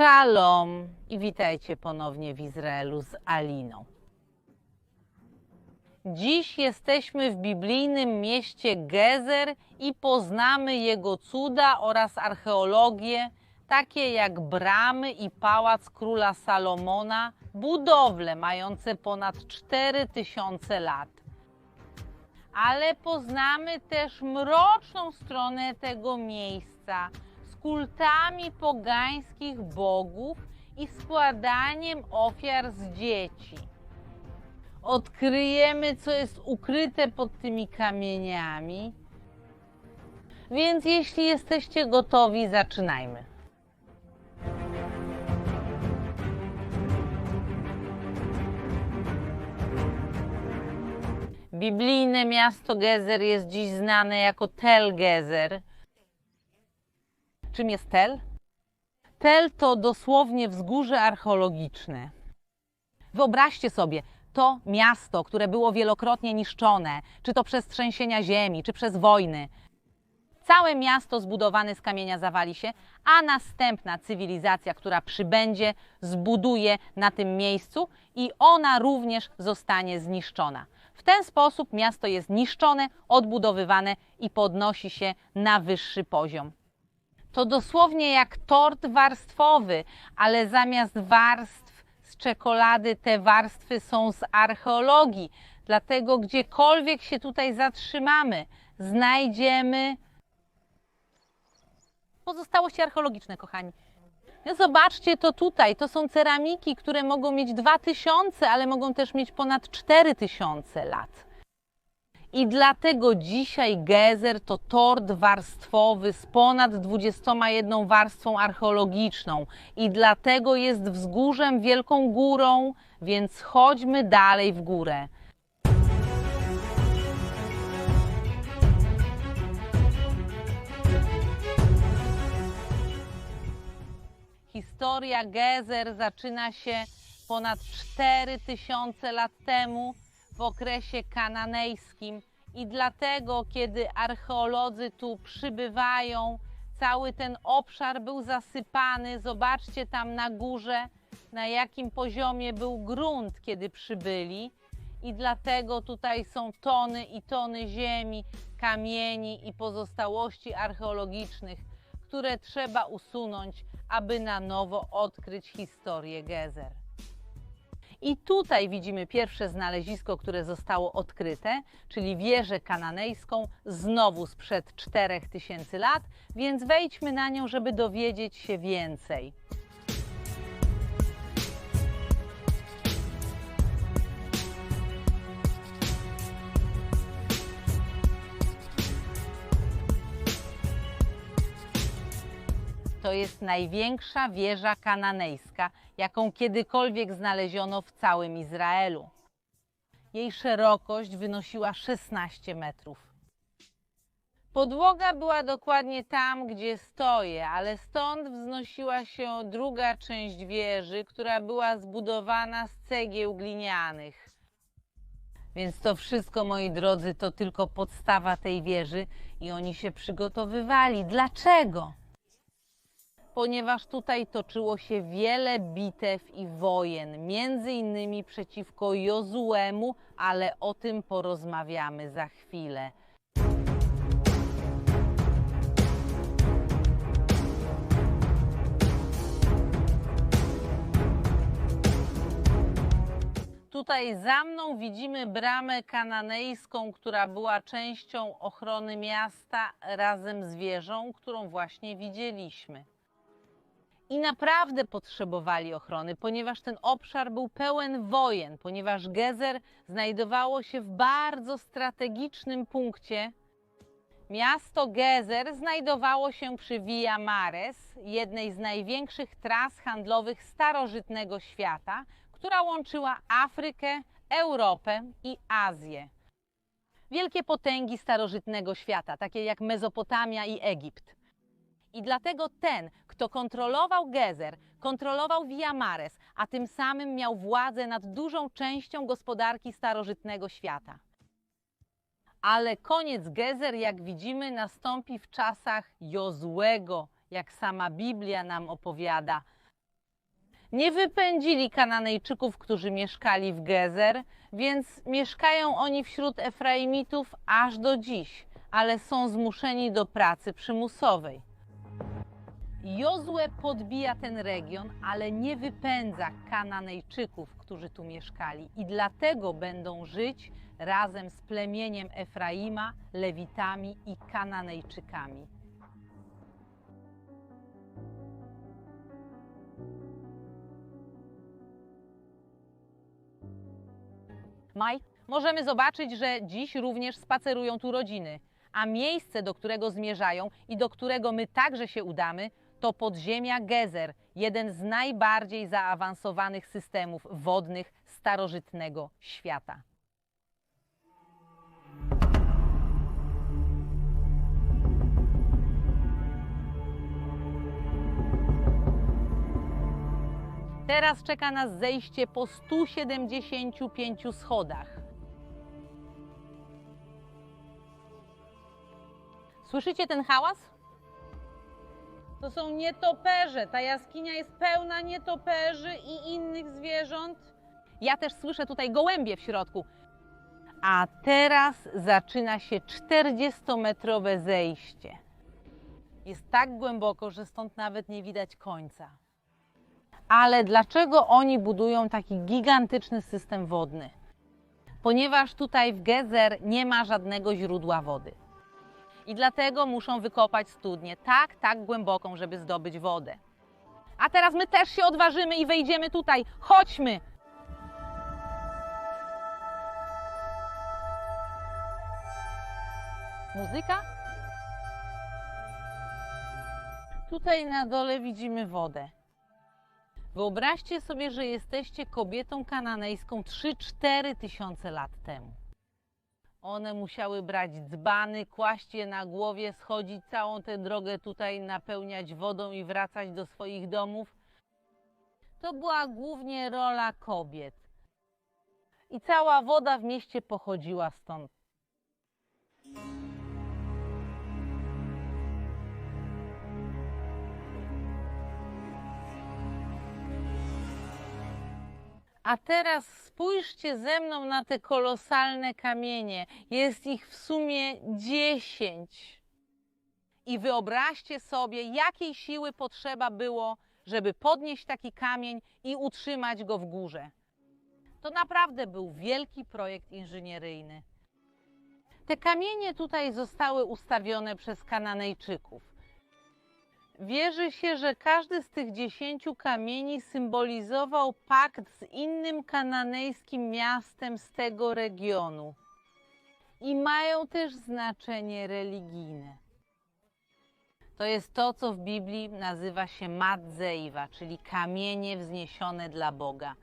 Shalom i witajcie ponownie w Izraelu z Aliną. Dziś jesteśmy w biblijnym mieście Gezer i poznamy jego cuda oraz archeologię, takie jak bramy i pałac króla Salomona, budowle mające ponad 4000 lat. Ale poznamy też mroczną stronę tego miejsca kultami pogańskich bogów i składaniem ofiar z dzieci. Odkryjemy, co jest ukryte pod tymi kamieniami. Więc jeśli jesteście gotowi, zaczynajmy. Biblijne miasto Gezer jest dziś znane jako Tel Gezer. Czym jest Tel? Tel to dosłownie wzgórze archeologiczne. Wyobraźcie sobie, to miasto, które było wielokrotnie niszczone, czy to przez trzęsienia ziemi, czy przez wojny. Całe miasto zbudowane z kamienia zawali się, a następna cywilizacja, która przybędzie, zbuduje na tym miejscu i ona również zostanie zniszczona. W ten sposób miasto jest niszczone, odbudowywane i podnosi się na wyższy poziom. To dosłownie jak tort warstwowy, ale zamiast warstw z czekolady, te warstwy są z archeologii. Dlatego gdziekolwiek się tutaj zatrzymamy, znajdziemy pozostałości archeologiczne, kochani. No zobaczcie to tutaj, to są ceramiki, które mogą mieć 2000, ale mogą też mieć ponad 4000 lat. I dlatego dzisiaj Gezer to tort warstwowy z ponad 21 warstwą archeologiczną. I dlatego jest wzgórzem, wielką górą, więc chodźmy dalej w górę. Historia Gezer zaczyna się ponad 4000 lat temu w okresie kananejskim i dlatego, kiedy archeolodzy tu przybywają, cały ten obszar był zasypany. Zobaczcie tam na górze, na jakim poziomie był grunt, kiedy przybyli. I dlatego tutaj są tony i tony ziemi, kamieni i pozostałości archeologicznych, które trzeba usunąć, aby na nowo odkryć historię Gezer. I tutaj widzimy pierwsze znalezisko, które zostało odkryte, czyli wieżę kananejską, znowu sprzed 4000 lat, więc wejdźmy na nią, żeby dowiedzieć się więcej. To jest największa wieża kananejska, jaką kiedykolwiek znaleziono w całym Izraelu. Jej szerokość wynosiła 16 metrów. Podłoga była dokładnie tam, gdzie stoję, ale stąd wznosiła się druga część wieży, która była zbudowana z cegieł glinianych. Więc to wszystko, moi drodzy, to tylko podstawa tej wieży i oni się przygotowywali. Dlaczego? Ponieważ tutaj toczyło się wiele bitew i wojen, między innymi przeciwko Jozuemu, ale o tym porozmawiamy za chwilę. Tutaj za mną widzimy bramę kananejską, która była częścią ochrony miasta razem z wieżą, którą właśnie widzieliśmy i naprawdę potrzebowali ochrony, ponieważ ten obszar był pełen wojen, ponieważ Gezer znajdowało się w bardzo strategicznym punkcie. Miasto Gezer znajdowało się przy Via Mares, jednej z największych tras handlowych starożytnego świata, która łączyła Afrykę, Europę i Azję. Wielkie potęgi starożytnego świata, takie jak Mezopotamia i Egipt. I dlatego ten, kto kontrolował Gezer, kontrolował Via Mares, a tym samym miał władzę nad dużą częścią gospodarki starożytnego świata. Ale koniec Gezer, jak widzimy, nastąpi w czasach Jozłego, jak sama Biblia nam opowiada. Nie wypędzili Kananejczyków, którzy mieszkali w Gezer, więc mieszkają oni wśród Efraimitów aż do dziś, ale są zmuszeni do pracy przymusowej. Jozue podbija ten region, ale nie wypędza Kananejczyków, którzy tu mieszkali i dlatego będą żyć razem z plemieniem Efraima, Lewitami i Kananejczykami. Maj, możemy zobaczyć, że dziś również spacerują tu rodziny, a miejsce, do którego zmierzają i do którego my także się udamy, to podziemia Gezer, jeden z najbardziej zaawansowanych systemów wodnych starożytnego świata. Teraz czeka nas zejście po 175 schodach. Słyszycie ten hałas? To są nietoperze. Ta jaskinia jest pełna nietoperzy i innych zwierząt. Ja też słyszę tutaj gołębie w środku. A teraz zaczyna się 40-metrowe zejście. Jest tak głęboko, że stąd nawet nie widać końca. Ale dlaczego oni budują taki gigantyczny system wodny? Ponieważ tutaj w Gezer nie ma żadnego źródła wody. I dlatego muszą wykopać studnię tak, tak głęboką, żeby zdobyć wodę. A teraz my też się odważymy i wejdziemy tutaj. Chodźmy! Muzyka? Tutaj na dole widzimy wodę. Wyobraźcie sobie, że jesteście kobietą kananejską 3-4 tysiące lat temu. One musiały brać dzbany, kłaść je na głowie, schodzić całą tę drogę tutaj, napełniać wodą i wracać do swoich domów. To była głównie rola kobiet. I cała woda w mieście pochodziła stąd. A teraz spójrzcie ze mną na te kolosalne kamienie. Jest ich w sumie 10. I wyobraźcie sobie, jakiej siły potrzeba było, żeby podnieść taki kamień i utrzymać go w górze. To naprawdę był wielki projekt inżynieryjny. Te kamienie tutaj zostały ustawione przez Kananejczyków. Wierzy się, że każdy z tych dziesięciu kamieni symbolizował pakt z innym kananejskim miastem z tego regionu i mają też znaczenie religijne. To jest to, co w Biblii nazywa się Madzeiwa, czyli kamienie wzniesione dla Boga.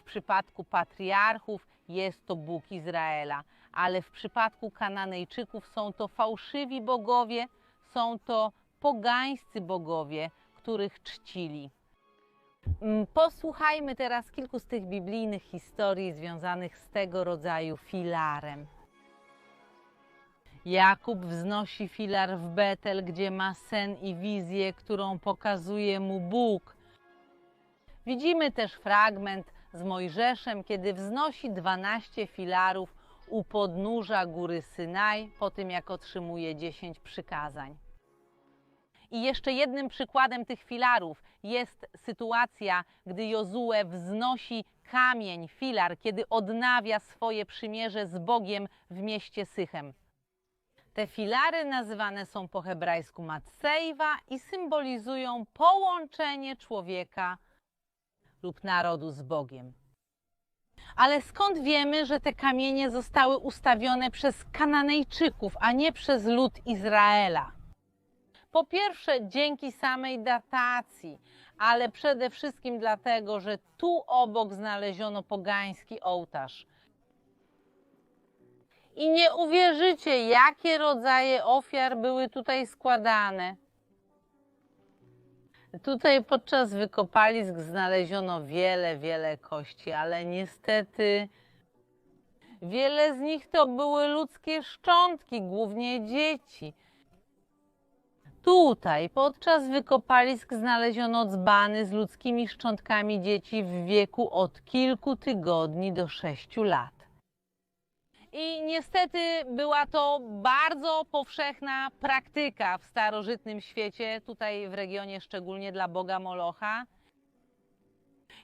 W przypadku patriarchów jest to Bóg Izraela, ale w przypadku Kananejczyków są to fałszywi bogowie, są to pogańscy bogowie, których czcili. Mm, Posłuchajmy teraz kilku z tych biblijnych historii związanych z tego rodzaju filarem. Jakub wznosi filar w Betel, gdzie ma sen i wizję, którą pokazuje mu Bóg. Widzimy też fragment z Mojżeszem, kiedy wznosi 12 filarów u podnóża góry Synaj, po tym jak otrzymuje 10 przykazań. I jeszcze jednym przykładem tych filarów jest sytuacja, gdy Jozue wznosi kamień, filar, kiedy odnawia swoje przymierze z Bogiem w mieście Sychem. Te filary nazywane są po hebrajsku Matseiwa i symbolizują połączenie człowieka lub narodu z Bogiem. Ale skąd wiemy, że te kamienie zostały ustawione przez Kananejczyków, a nie przez lud Izraela? Po pierwsze, dzięki samej datacji, ale przede wszystkim dlatego, że tu obok znaleziono pogański ołtarz. I nie uwierzycie, jakie rodzaje ofiar były tutaj składane. Tutaj podczas wykopalisk znaleziono wiele, wiele kości, ale niestety wiele z nich to były ludzkie szczątki, głównie dzieci. Tutaj podczas wykopalisk znaleziono dzbany z ludzkimi szczątkami dzieci w wieku od kilku tygodni do sześciu lat. I niestety była to bardzo powszechna praktyka w starożytnym świecie, tutaj w regionie szczególnie dla boga Molocha.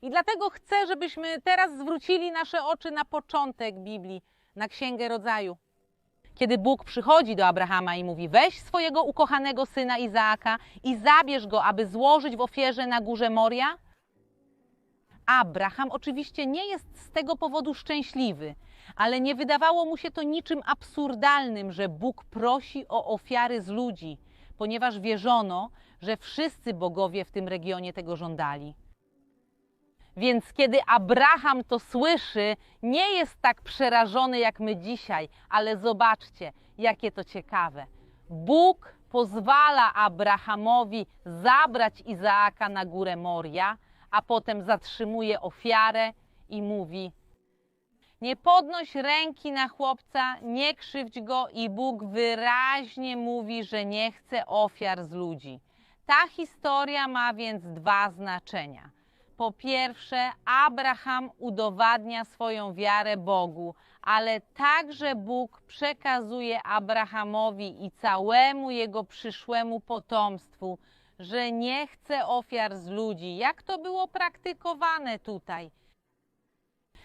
I dlatego chcę, żebyśmy teraz zwrócili nasze oczy na początek Biblii, na Księgę Rodzaju. Kiedy Bóg przychodzi do Abrahama i mówi: Weź swojego ukochanego syna Izaaka i zabierz go, aby złożyć w ofierze na górze Moria. Abraham oczywiście nie jest z tego powodu szczęśliwy, ale nie wydawało mu się to niczym absurdalnym, że Bóg prosi o ofiary z ludzi, ponieważ wierzono, że wszyscy bogowie w tym regionie tego żądali. Więc kiedy Abraham to słyszy, nie jest tak przerażony jak my dzisiaj, ale zobaczcie, jakie to ciekawe. Bóg pozwala Abrahamowi zabrać Izaaka na górę Moria, a potem zatrzymuje ofiarę i mówi: Nie podnoś ręki na chłopca, nie krzywdź go, i Bóg wyraźnie mówi, że nie chce ofiar z ludzi. Ta historia ma więc dwa znaczenia. Po pierwsze, Abraham udowadnia swoją wiarę Bogu, ale także Bóg przekazuje Abrahamowi i całemu jego przyszłemu potomstwu, że nie chce ofiar z ludzi, jak to było praktykowane tutaj.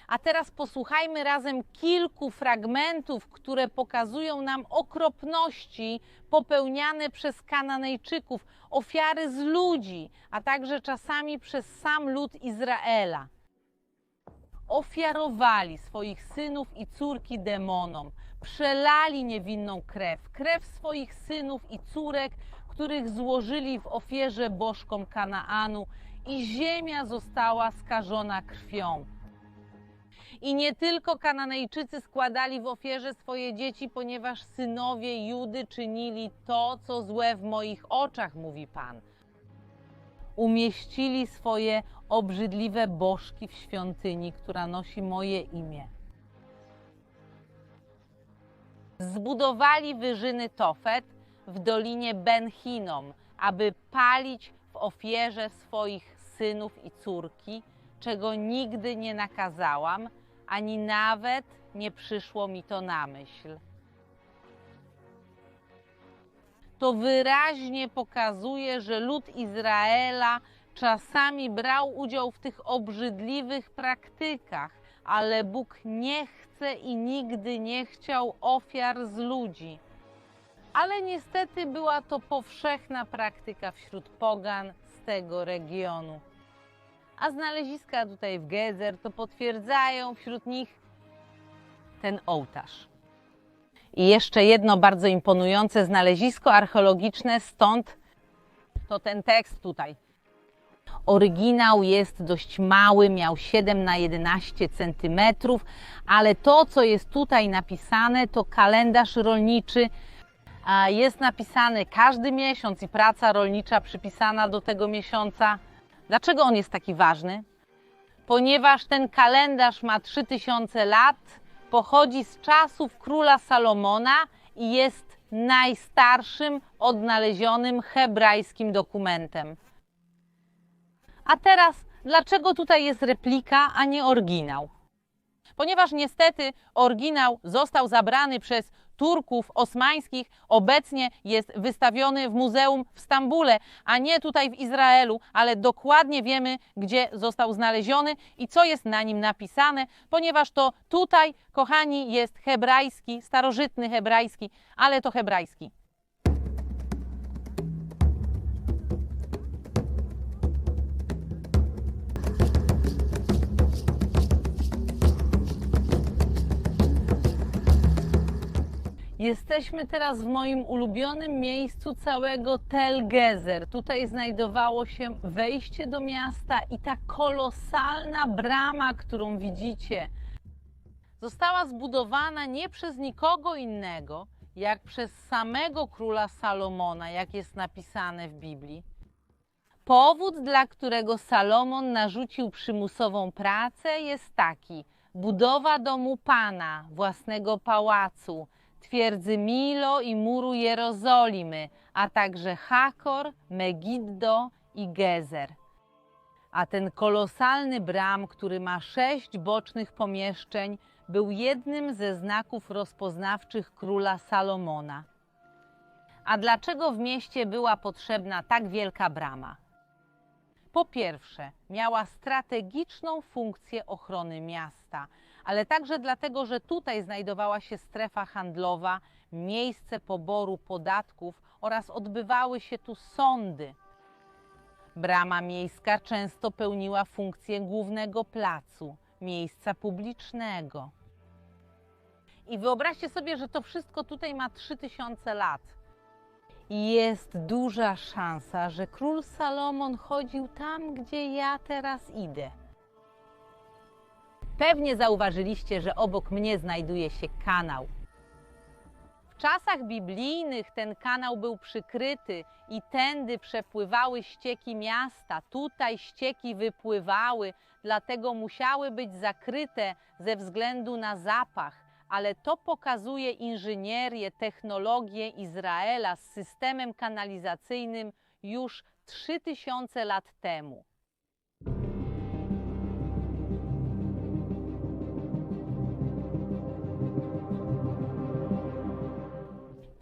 A teraz posłuchajmy razem kilku fragmentów, które pokazują nam okropności popełniane przez Kananejczyków, ofiary z ludzi, a także czasami przez sam lud Izraela. Ofiarowali swoich synów i córki demonom, przelali niewinną krew, krew swoich synów i córek, których złożyli w ofierze bożkom Kanaanu, i ziemia została skażona krwią. I nie tylko Kananejczycy składali w ofierze swoje dzieci, ponieważ synowie Judy czynili to, co złe w moich oczach, mówi Pan. Umieścili swoje obrzydliwe bożki w świątyni, która nosi moje imię. Zbudowali wyżyny Tofet w dolinie Ben Hinnom, aby palić w ofierze swoich synów i córki, czego nigdy nie nakazałam, ani nawet nie przyszło mi to na myśl. To wyraźnie pokazuje, że lud Izraela czasami brał udział w tych obrzydliwych praktykach, ale Bóg nie chce i nigdy nie chciał ofiar z ludzi. Ale niestety była to powszechna praktyka wśród pogan z tego regionu a znaleziska tutaj w Gezer to potwierdzają wśród nich ten ołtarz. I jeszcze jedno bardzo imponujące znalezisko archeologiczne, stąd to ten tekst tutaj. Oryginał jest dość mały, miał 7 na 11 cm, ale to, co jest tutaj napisane, to kalendarz rolniczy. Jest napisany każdy miesiąc i praca rolnicza przypisana do tego miesiąca. Dlaczego on jest taki ważny? Ponieważ ten kalendarz ma 3000 lat, pochodzi z czasów króla Salomona i jest najstarszym odnalezionym hebrajskim dokumentem. A teraz, dlaczego tutaj jest replika, a nie oryginał? Ponieważ niestety oryginał został zabrany przez Turków osmańskich obecnie jest wystawiony w muzeum w Stambule, a nie tutaj w Izraelu, ale dokładnie wiemy, gdzie został znaleziony i co jest na nim napisane, ponieważ to tutaj, kochani, jest hebrajski, starożytny hebrajski, ale to hebrajski. Jesteśmy teraz w moim ulubionym miejscu całego Tel Gezer. Tutaj znajdowało się wejście do miasta i ta kolosalna brama, którą widzicie, została zbudowana nie przez nikogo innego, jak przez samego króla Salomona, jak jest napisane w Biblii. Powód, dla którego Salomon narzucił przymusową pracę, jest taki: budowa domu Pana, własnego pałacu twierdzy Milo i muru Jerozolimy, a także Hakor, Megiddo i Gezer. A ten kolosalny bram, który ma sześć bocznych pomieszczeń, był jednym ze znaków rozpoznawczych króla Salomona. A dlaczego w mieście była potrzebna tak wielka brama? Po pierwsze, miała strategiczną funkcję ochrony miasta, ale także dlatego, że tutaj znajdowała się strefa handlowa, miejsce poboru podatków oraz odbywały się tu sądy. Brama miejska często pełniła funkcję głównego placu, miejsca publicznego. I wyobraźcie sobie, że to wszystko tutaj ma 3000 lat. Jest duża szansa, że król Salomon chodził tam, gdzie ja teraz idę. Pewnie zauważyliście, że obok mnie znajduje się kanał. W czasach biblijnych ten kanał był przykryty i tędy przepływały ścieki miasta. Tutaj ścieki wypływały, dlatego musiały być zakryte ze względu na zapach. Ale to pokazuje inżynierię, technologię Izraela z systemem kanalizacyjnym już 3000 lat temu.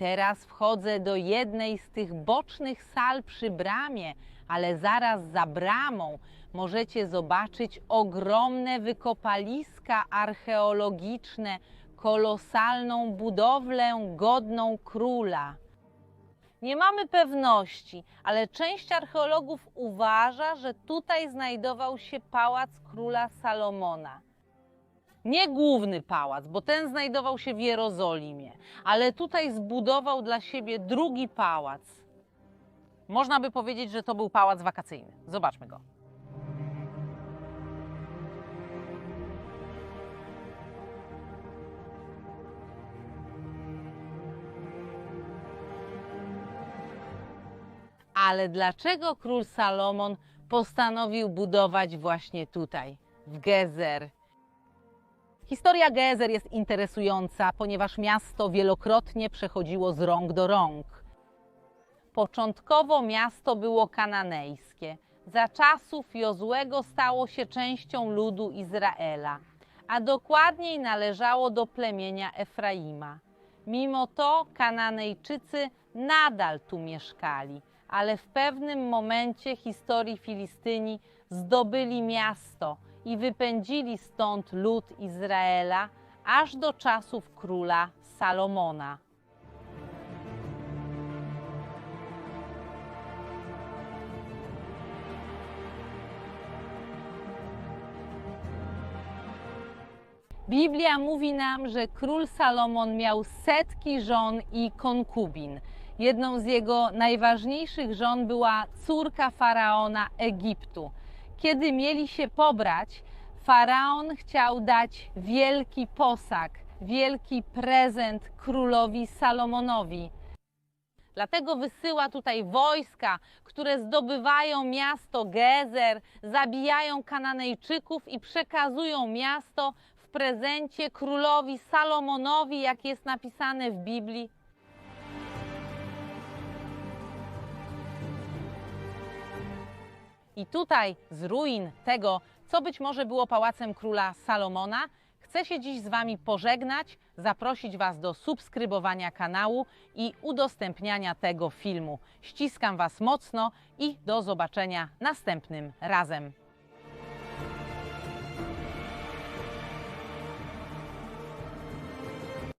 Teraz wchodzę do jednej z tych bocznych sal przy bramie, ale zaraz za bramą możecie zobaczyć ogromne wykopaliska archeologiczne, kolosalną budowlę godną króla. Nie mamy pewności, ale część archeologów uważa, że tutaj znajdował się pałac króla Salomona. Nie główny pałac, bo ten znajdował się w Jerozolimie, ale tutaj zbudował dla siebie drugi pałac. Można by powiedzieć, że to był pałac wakacyjny. Zobaczmy go. Ale dlaczego król Salomon postanowił budować właśnie tutaj, w Gezer? Historia Gezer jest interesująca, ponieważ miasto wielokrotnie przechodziło z rąk do rąk. Początkowo miasto było kananejskie. Za czasów Jozłego stało się częścią ludu Izraela, a dokładniej należało do plemienia Efraima. Mimo to Kananejczycy nadal tu mieszkali, ale w pewnym momencie historii Filistyni zdobyli miasto i wypędzili stąd lud Izraela aż do czasów króla Salomona. Biblia mówi nam, że król Salomon miał setki żon i konkubin. Jedną z jego najważniejszych żon była córka faraona Egiptu. Kiedy mieli się pobrać, faraon chciał dać wielki posag, wielki prezent królowi Salomonowi. Dlatego wysyła tutaj wojska, które zdobywają miasto Gezer, zabijają Kananejczyków i przekazują miasto w prezencie królowi Salomonowi, jak jest napisane w Biblii. I tutaj z ruin tego, co być może było pałacem króla Salomona, chcę się dziś z Wami pożegnać, zaprosić Was do subskrybowania kanału i udostępniania tego filmu. Ściskam Was mocno i do zobaczenia następnym razem.